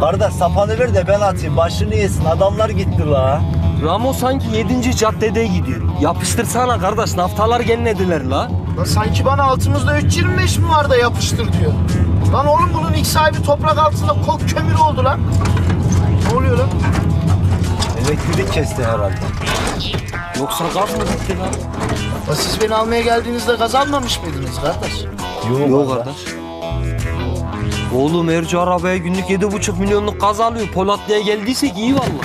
kardeş sapanı ver de ben atayım. Başını yesin. Adamlar gitti la. Ramo sanki 7. caddede gidiyor. Yapıştırsana kardeş naftalar genlediler la. Lan sanki bana altımızda 325 mi var da yapıştır diyor. Lan oğlum bunun ilk sahibi toprak altında kok kömürü oldu lan. Ne oluyor lan? Elektrik kesti herhalde. Yoksa gaz mı gitti lan? Lan siz beni almaya geldiğinizde gaz almamış mıydınız kardeş? Yok, Yok kardeş. kardeş. Oğlum Erci arabaya günlük 7,5 milyonluk gaz alıyor. Polatlı'ya geldiysek iyi valla.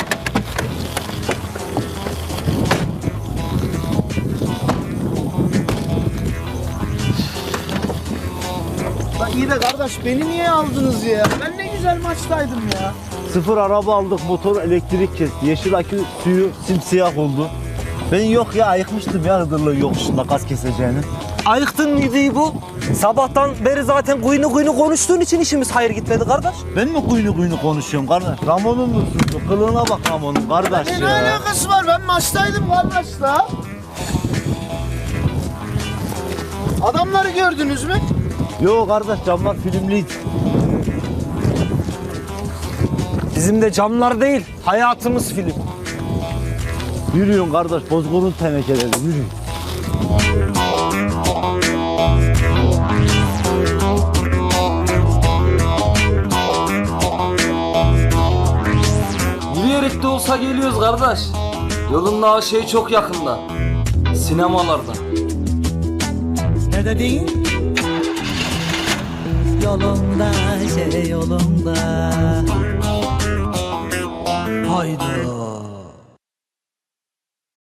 Lan iyi de kardeş beni niye aldınız ya? Ben ne güzel maçtaydım ya. Sıfır araba aldık. Motor elektrik kesti. Yeşil akü suyu simsiyah oldu. Ben yok ya ayıkmıştım ya Hıdırlı yokuşunda gaz keseceğini. Ayıktın mıydı bu? Sabahtan beri zaten kuyunu kuyunu konuştuğun için işimiz hayır gitmedi kardeş. Ben mi kuyunu kuyunu konuşuyorum kardeş? Ramon'un mu suçu? Kılığına bak Ramon'un kardeş Ne, ne ya. alakası var? Ben maçtaydım kardeş la. Adamları gördünüz mü? Yok kardeş camlar filmliydi. Bizim de camlar değil, hayatımız film. Yürüyün kardeş bozgunun tenekeleri yürüyün. Olsa geliyoruz kardeş. Yolun daha şey çok yakında. Sinemalarda. Ne dedin? Yolunda şey yolunda Haydi